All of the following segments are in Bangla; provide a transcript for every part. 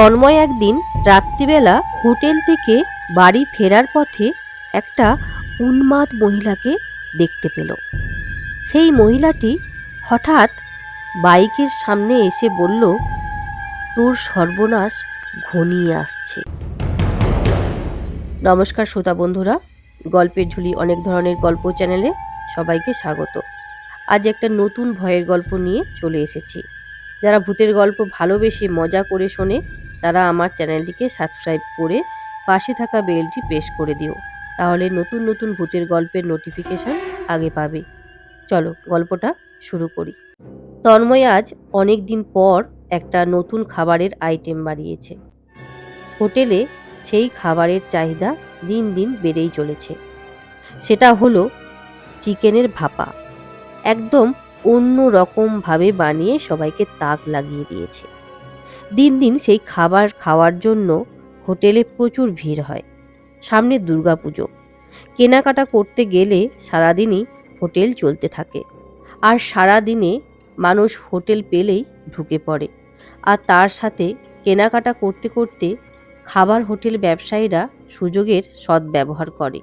তন্ময় একদিন রাত্রিবেলা হোটেল থেকে বাড়ি ফেরার পথে একটা উন্মাদ মহিলাকে দেখতে পেল। সেই মহিলাটি হঠাৎ বাইকের সামনে এসে বলল, তোর সর্বনাশ ঘনিয়ে আসছে। নমস্কার শ্রোতা বন্ধুরা, গল্পের ঝুলি অনেক ধরনের গল্প চ্যানেলে সবাইকে স্বাগত। আজ একটা নতুন ভয়ের গল্প নিয়ে চলে এসেছি। যারা ভূতের গল্প ভালোবেসে মজা করে শোনে তারা আমার চ্যানেলটিকে সাবস্ক্রাইব করে পাশে থাকা বেলটি প্রেস করে দিও, তাহলে নতুন নতুন ভূতের গল্পের নোটিফিকেশন আগে পাবে। চলো গল্পটা শুরু করি। তন্ময় আজ অনেক দিন পর একটা নতুন খাবারের আইটেম বাড়িয়েছে হোটেলে সেই খাবারের চাহিদা দিন দিন বেড়েই চলেছে। সেটা হলো চিকেনের ভাপা। একদম অন্য রকমভাবে বানিয়ে সবাইকে তাক লাগিয়ে দিয়েছে। দিন দিন সেই খাবার খাওয়ার জন্য হোটেলে প্রচুর ভিড় হয়। সামনে দুর্গাপুজো। কেনাকাটা করতে গেলে সারাদিনই হোটেল চলতে থাকে। আর সারাদিনে মানুষ হোটেল পেলেই ঢুকে পড়ে। আর তার সাথে কেনাকাটা করতে করতে খাবার হোটেল ব্যবসায়ীরা সুযোগের সদ্ব্যবহার করে।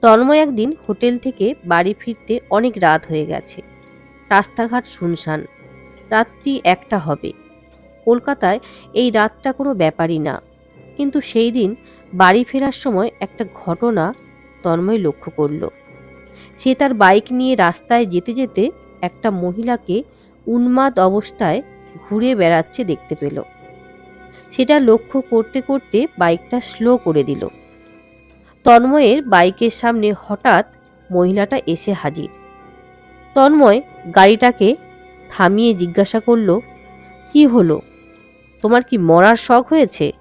তন্ময় একদিন হোটেল থেকে বাড়ি ফিরতে অনেক রাত হয়ে গেছে। রাস্তাঘাট শুনশান। রাত্রি একটা হবে। কলকাতায় এই রাতটা কোনো ব্যাপারই না। কিন্তু সেই দিন বাড়ি ফেরার সময় একটা ঘটনা তন্ময় লক্ষ্য করল। সে তার বাইক নিয়ে রাস্তায় যেতে যেতে একটা মহিলাকে উন্মাদ অবস্থায় ঘুরে বেড়াচ্ছে দেখতে পেল। সেটা লক্ষ্য করতে করতে বাইকটা স্লো করে দিল। তন্ময়ের বাইকের সামনে হঠাৎ মহিলাটা এসে হাজির। তন্ময় গাড়িটাকে থামিয়ে জিজ্ঞাসা করল, কি হলো? তোমার কি মরার শখ হয়েছে?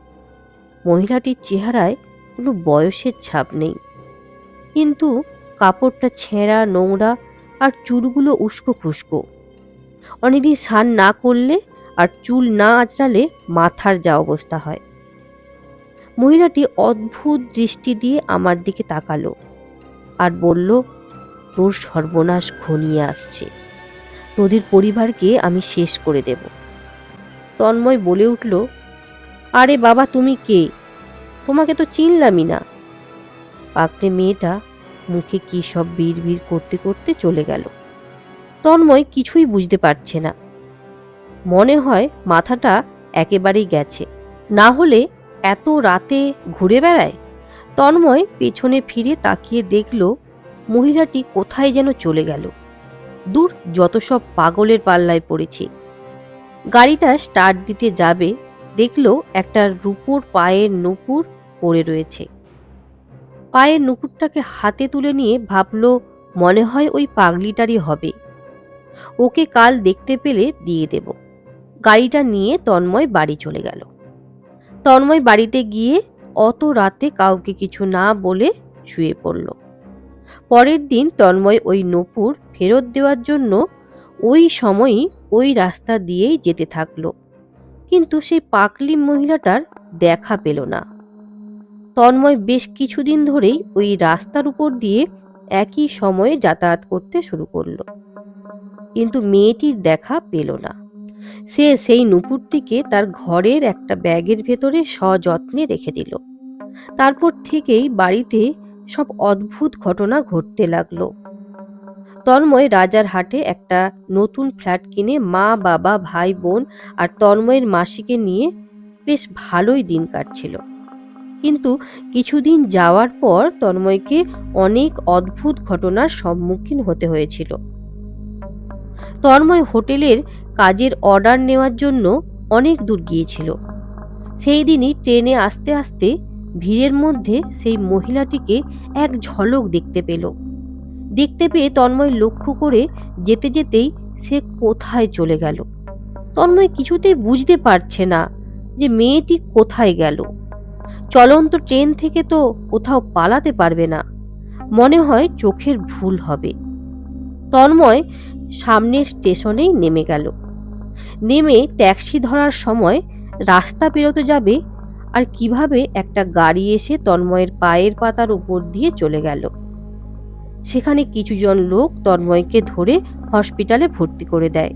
মহিলাটির চেহারায় কোনো বয়সের ছাপ নেই। কিন্তু কাপড়টা ছেঁড়া, নোংরা আর চুলগুলো উস্কো খুস্কো অনেকদিন স্নান না করলে আর চুল না আঁচড়ালে মাথার যা অবস্থা হয়। মহিলাটি অদ্ভুত দৃষ্টি দিয়ে আমার দিকে তাকালো আর বলল, তোর সর্বনাশ ঘনিয়ে আসছে। তোদের পরিবারকে আমি শেষ করে দেব। তন্ময় বলে উঠল, আরে বাবা, তুমি কে? তোমাকে তো চিনলামই না। পাকড়ে মেয়েটা মুখে কী সব বিড় বিড় করতে করতে চলে গেল। তন্ময় কিছুই বুঝতে পারছে না। মনে হয় মাথাটা একেবারেই গেছে। না হলে এত রাতে ঘুরে বেড়ায়? তন্ময় পেছনে ফিরে তাকিয়ে দেখল, মহিলাটি কোথায় যেন চলে গেল। দূর যত সব পাগলের পাল্লায় পড়েছে। গাড়িটা স্টার্ট দিতে যাবে, দেখল একটা রূপোর পায়ের নুপুর পড়ে রয়েছে। পায়ের নুপুরটাকে হাতে তুলে নিয়ে ভাবলো, মনে হয় ওই পাগলিটারই হবে। ওকে কাল দেখতে পেলে দিয়ে দেব। গাড়িটা নিয়ে তন্ময় বাড়ি চলে গেল। তন্ময় বাড়িতে গিয়ে অত রাতে কাউকে কিছু না বলে শুয়ে পড়ল। পরের দিন তন্ময় ওই নপুর ফেরত দেওয়ার জন্য ওই সময়ই ওই রাস্তা দিয়েই যেতে থাকল। কিন্তু সেই পাকলি মহিলাটার দেখা পেল না। তন্ময় বেশ কিছুদিন ধরেই ওই রাস্তার উপর দিয়ে একই সময়ে যাতায়াত করতে শুরু করল। কিন্তু মেয়েটির দেখা পেল না। সে সেই নুপুরটিকে তার ঘরের একটা ব্যাগের ভেতরে সযত্নে রেখে দিল। তারপর থেকেই বাড়িতে সব অদ্ভুত ঘটনা ঘটতে লাগল। তন্ময় রাজার হাটে একটা নতুন ফ্ল্যাট কিনে মা, বাবা, ভাই, বোন আর তন্ময়ের মাসিকে নিয়ে বেশ ভালোই দিন কাটছিল। কিন্তু কিছুদিন যাওয়ার পর তন্ময়কে অনেক অদ্ভুত ঘটনার সম্মুখীন হতে হয়েছিল। তন্ময় হোটেলের কাজের অর্ডার নেওয়ার জন্য অনেক দূর গিয়েছিল। সেই দিনই ট্রেনে আসতে আসতে ভিড়ের মধ্যে সেই মহিলাটিকে এক ঝলক দেখতে পেল। দেখতে পেয়ে তন্ময় লক্ষ্য করে যেতে যেতেই সে কোথায় চলে গেল। তন্ময় কিছুতেই বুঝতে পারছে না যে মেয়েটি কোথায় গেল। চলন্ত ট্রেন থেকে তো কোথাও পালাতে পারবে না। মনে হয় চোখের ভুল হবে। তন্ময় সামনের স্টেশনেই নেমে গেল। নেমে ট্যাক্সি ধরার সময় রাস্তা পেরোতে যাবে আর কীভাবে একটা গাড়ি এসে তন্ময়ের পায়ের পাতার উপর দিয়ে চলে গেল। সেখানে কিছুজন লোক তন্ময়কে ধরে হসপিটালে ভর্তি করে দেয়।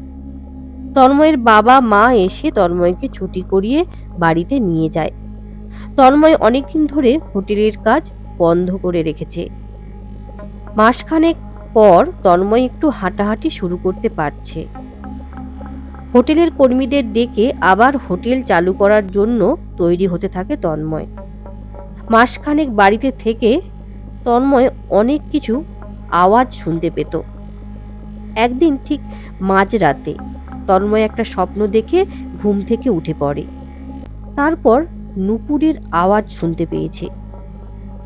তন্ময়ের বাবা, মা এসে তন্ময়কে ছুটি করিয়ে বাড়িতে নিয়ে যায়। তন্ময় অনেকদিন ধরে হোটেলের কাজ বন্ধ করে রেখেছে। মাসখানেক পর তন্ময় একটু হাঁটাহাঁটি শুরু করতে পারছে। হোটেলের কর্মীদের ডেকে আবার হোটেল চালু করার জন্য তৈরি হতে থাকে তন্ময়। মাসখানেক বাড়িতে থেকে তন্ময় অনেক কিছু আওয়াজ শুনতে পেত। একদিন ঠিক মাঝরাতে তন্ময় একটা স্বপ্ন দেখে ঘুম থেকে উঠে পড়ে। তারপর নুপুরের আওয়াজ শুনতে পেয়েছে।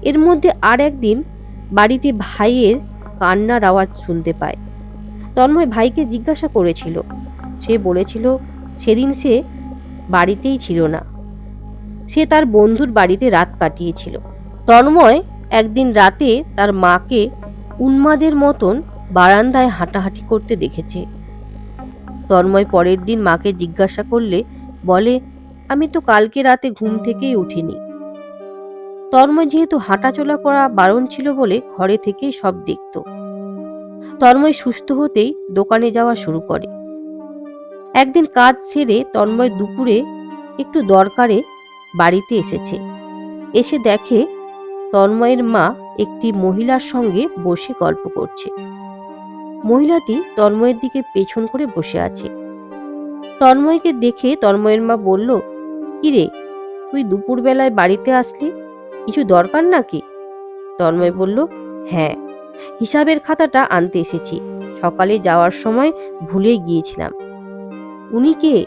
এর মধ্যে আর একদিন বাড়িতে ভাইয়ের কান্নার আওয়াজ শুনতে পায়। তন্ময় ভাইকে জিজ্ঞাসা করেছিল। সে বলেছিল, সেদিন সে বাড়িতেই ছিল না। সে তার বন্ধুর বাড়িতে রাত কাটিয়েছিল। তন্ময় একদিন রাতে তার মাকে উন্মাদের মতন বারান্দায় হাঁটাহাঁটি করতে দেখেছে। তন্ময় পরের দিন মাকে জিজ্ঞাসা করলে, বলে, আমি তো কালকে রাতে ঘুম থেকেই উঠিনি। তন্ময় যেহেতু হাঁটাচলা করা বারণ ছিল বলে ঘরে থেকেই সব দেখত। তন্ময় সুস্থ হতেই দোকানে যাওয়া শুরু করে। একদিন কাজ সেরে তন্ময় দুপুরে একটু দরকারে বাড়িতে এসেছে। এসে দেখে তন্ময়ের মা একটি মহিলার সঙ্গে বসে গল্প করছে। মহিলাটি তন্ময়ের দিকে পেছন করে বসে আছে। তন্ময়কে দেখে তন্ময়ের মা বলল, কিরে, তুই দুপুরবেলায় বাড়িতে আসলি? কিছু দরকার নাকি? তন্ময় বলল হ্যাঁ হিসাবের খাতাটা আনতে এসেছি। সকালে যাওয়ার সময় ভুলে গিয়েছিলাম। উনি কে?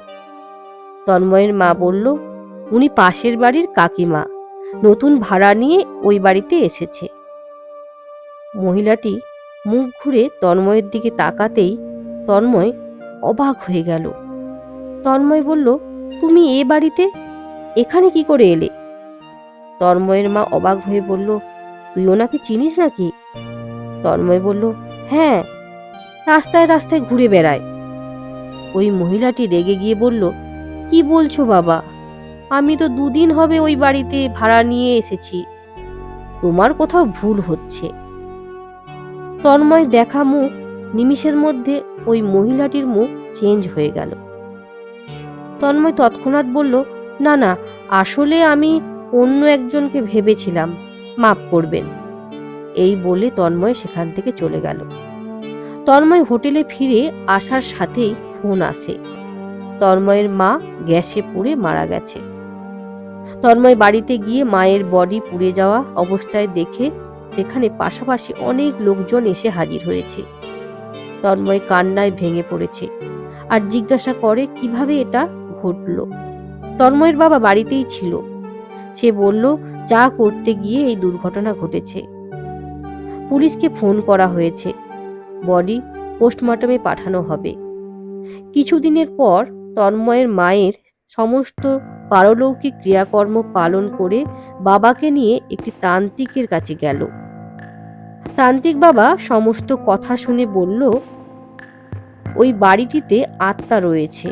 তন্ময়ের মা বলল, উনি পাশের বাড়ির কাকিমা। নতুন ভাড়া নিয়ে ওই বাড়িতে এসেছে। মহিলাটি মুখ ঘুরে তন্ময়ের দিকে তাকাতেই তন্ময় অবাক হয়ে গেল। তন্ময় বলল, তুমি এ বাড়িতে? এখানে কি করে এলে? তন্ময়ের মা অবাক হয়ে বলল তুই ওনাকে চিনিস নাকি? তন্ময় বলল হ্যাঁ রাস্তায় রাস্তায় ঘুরে বেড়ায় ওই মহিলাটি রেগে গিয়ে বলল, কি বলছো বাবা? আমি তো দুদিন হবে ওই বাড়িতে ভাড়া নিয়ে এসেছি। তোমার কোথাও ভুল হচ্ছে। তন্ময় দেখা মুখ, নিমিষের মধ্যে ওই মহিলাটির মুখ চেঞ্জ হয়ে গেল। তন্ময় তৎক্ষণাৎ বলল, না না, আসলে আমি অন্য একজনকে ভেবেছিলাম মাফ করবেন। এই বলে তন্ময় সেখান থেকে চলে গেল। তন্ময় হোটেলে ফিরে আসার সাথেই ফোন আসে। তন্ময়ের মা গ্যাসে পুড়ে মারা গেছে। তন্ময় বাড়িতে গিয়ে মায়ের বডি পুড়ে যাওয়া অবস্থায় দেখে সেখানে পাশাপাশি অনেক লোকজন এসে হাজির হয়েছে। তন্ময় কান্নায় ভেঙে পড়েছে আর জিজ্ঞাসা করে, কীভাবে এটা ঘটল? তন্ময়ের বাবা বাড়িতেই ছিল। সে বলল, চা করতে গিয়ে এই দুর্ঘটনা ঘটেছে। পুলিশকে ফোন করা হয়েছে। বডি পোস্টমর্টমে পাঠানো হবে। কিছুদিনের পর তন্ময়ের মায়ের সমস্ত পারলৌকিক ক্রিয়াকর্ম পালন করে বাবাকে নিয়ে একটি তান্ত্রিকের কাছে গেল। তান্ত্রিক বাবা সমস্ত কথা শুনে বলল, ওই বাড়িটিতে আত্মা রয়েছে।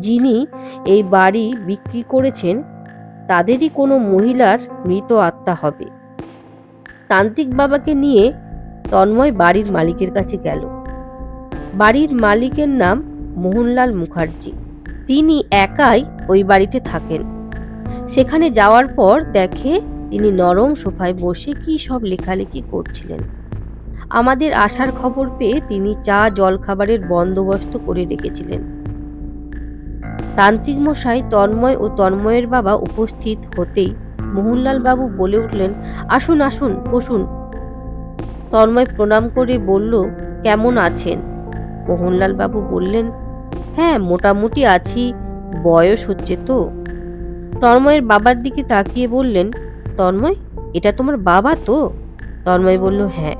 যিনি এই বাড়ি বিক্রি করেছেন, তাদেরই কোনো মহিলার মৃত আত্মা হবে। তান্ত্রিক বাবাকে নিয়ে তন্ময় বাড়ির মালিকের কাছে গেল। বাড়ির মালিকের নাম মোহনলাল মুখার্জি। তিনি একাই ওই বাড়িতে থাকেন। সেখানে যাওয়ার পর দেখে তিনি নরম সোফায় বসে কি সব লেখালেখি করছিলেন। আমাদের আসার খবর পেয়ে তিনি চা, জলখাবারের বন্দোবস্ত করে রেখেছিলেন। তান্ত্রিক মশাই তন্ময় ও তন্ময়ের বাবা উপস্থিত হতেই মোহনলাল বাবু বলে উঠলেন, আসুন আসুন, বসুন। তন্ময় প্রণাম করে বলল, কেমন আছেন? মোহনলাল বাবু বললেন হ্যাঁ মোটামুটি আছি, বয়স হচ্ছে তো। তন্ময়ের বাবার দিকে তাকিয়ে বললেন, তন্ময়, এটা তোমার বাবা তো? তন্ময় বলল হ্যাঁ।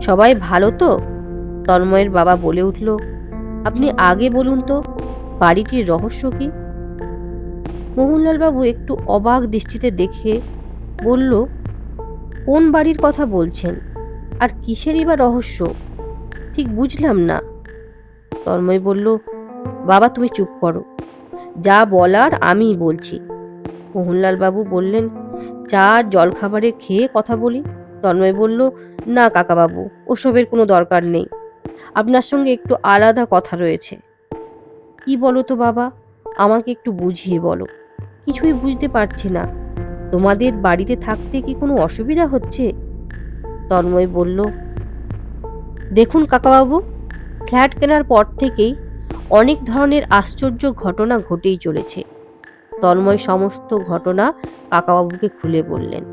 সবাই ভালো তো? তন্ময়ের বাবা বলে উঠল, আপনি আগে বলুন তো, বাড়িটির রহস্য কি? মোহনলাল বাবু একটু অবাক দৃষ্টিতে দেখে বলল, কোন বাড়ির কথা বলছেন? আর কিসেরই বা রহস্য? ঠিক বুঝলাম না। তন্ময় বলল, বাবা, তুমি চুপ করো। যা বলার আমি বলছি। মোহনলাল বাবু বললেন, চা, জলখাবারে খেয়ে কথা বলি? তন্ময় বলল, না, কাকাবাবু, ওসবের কোনো দরকার নেই। আপনার সঙ্গে একটু আলাদা কথা রয়েছে। কি বলো তো বাবা, আমাকে একটু বুঝিয়ে বলো। কিছুই বুঝতে পারছি না। তোমাদের বাড়িতে থাকতে কি কোনো অসুবিধা হচ্ছে? তন্ময় বলল, দেখুন, কাকাবাবু ফ্ল্যাট কেনার পর থেকেই অনেক ধরনের আশ্চর্য ঘটনা ঘটেই চলেছে। তন্ময় সমস্ত ঘটনা কাকাবাবুকে খুলে বললেন।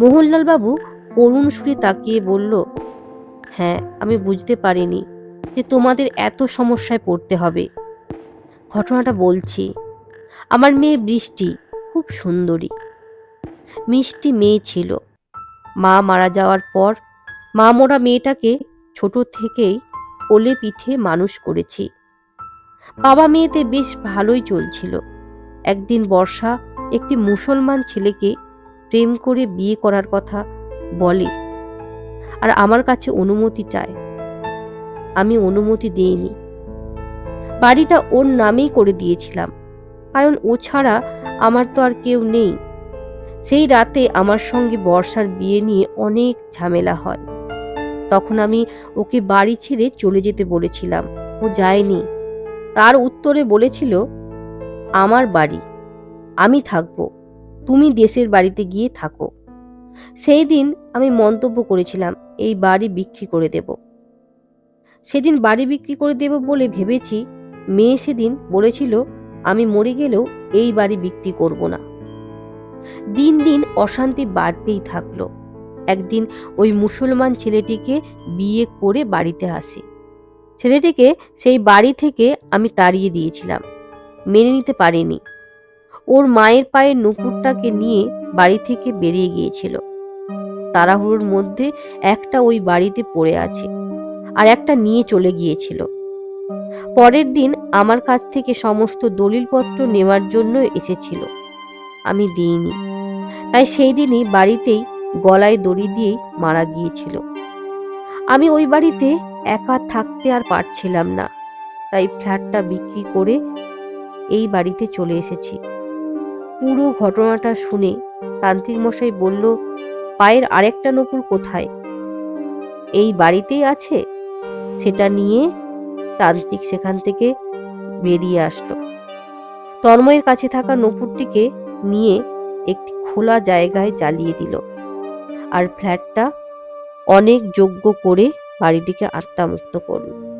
মোহনলালবাবু করুণ সুরে তাকিয়ে বলল হ্যাঁ আমি বুঝতে পারিনি যে তোমাদের এত সমস্যায় পড়তে হবে। ঘটনাটা বলছি, আমার মেয়ে বৃষ্টি খুব সুন্দরী। মিষ্টি মেয়ে ছিল। মা মারা যাওয়ার পর মা মোরা মেয়েটাকে ছোট থেকেই কোলে পিঠে মানুষ করেছি। বাবা মেয়েতে বেশ ভালোই চলছিল। একদিন বর্ষা একটি মুসলমান ছেলেকে প্রেম করে বিয়ে করার কথা বলে আর আমার কাছে অনুমতি চায়। আমি অনুমতি দিইনি। বাড়িটা ওর নামেই করে দিয়েছিলাম। কারণ ও ছাড়া আমার তো আর কেউ নেই। সেই রাতে আমার সঙ্গে বর্ষার বিয়ে নিয়ে অনেক ঝামেলা হয়। তখন আমি ওকে বাড়ি ছেড়ে চলে যেতে বলেছিলাম। ও যায়নি। তার উত্তরে বলেছিল, আমার বাড়ি। আমি থাকব। তুমি দেশের বাড়িতে গিয়ে থাকো। সেই দিন আমি মন্তব্য করেছিলাম, এই বাড়ি বিক্রি করে দেব। সেদিন বাড়ি বিক্রি করে দেব বলে ভেবেছি, মেয়ে সেদিন বলেছিল, আমি মরে গেলেও এই বাড়ি বিক্রি করব না। দিন দিন অশান্তি বাড়তেই থাকল। একদিন ওই মুসলমান ছেলেটিকে বিয়ে করে বাড়িতে আসে। ছেলেটিকে সেই বাড়ি থেকে আমি তাড়িয়ে দিয়েছিলাম, মেনে নিতে পারিনি। ওর মায়ের পায়ের নুপুরটাকে নিয়ে বাড়ি থেকে বেরিয়ে গিয়েছিল। তাড়াহুড়োর মধ্যে একটা ওই বাড়িতে পড়ে আছে আর একটা নিয়ে চলে গিয়েছিল। পরের দিন আমার কাছ থেকে সমস্ত দলিলপত্র নেওয়ার জন্য এসেছিল। আমি দিইনি। তাই সেই দিনই বাড়িতেই গলায় দড়ি দিয়েই মারা গিয়েছিল। আমি ওই বাড়িতে একা থাকতে আর পারছিলাম না, তাই ফ্ল্যাটটা বিক্রি করে এই বাড়িতে চলে এসেছি। পুরো ঘটনাটা শুনে তান্ত্রিক মশাই বলল, পায়ের আরেকটা নপুর কোথায়? এই বাড়িতেই আছে। সেটা নিয়ে তান্ত্রিক সেখান থেকে বেরিয়ে আসলো। তন্ময়ের কাছে থাকা নপুরটিকে নিয়ে একটি খোলা জায়গায় জ্বালিয়ে দিল। আর ফ্ল্যাটটা অনেক যোগ্য করে বাড়িটিকে আত্মামুক্ত করল।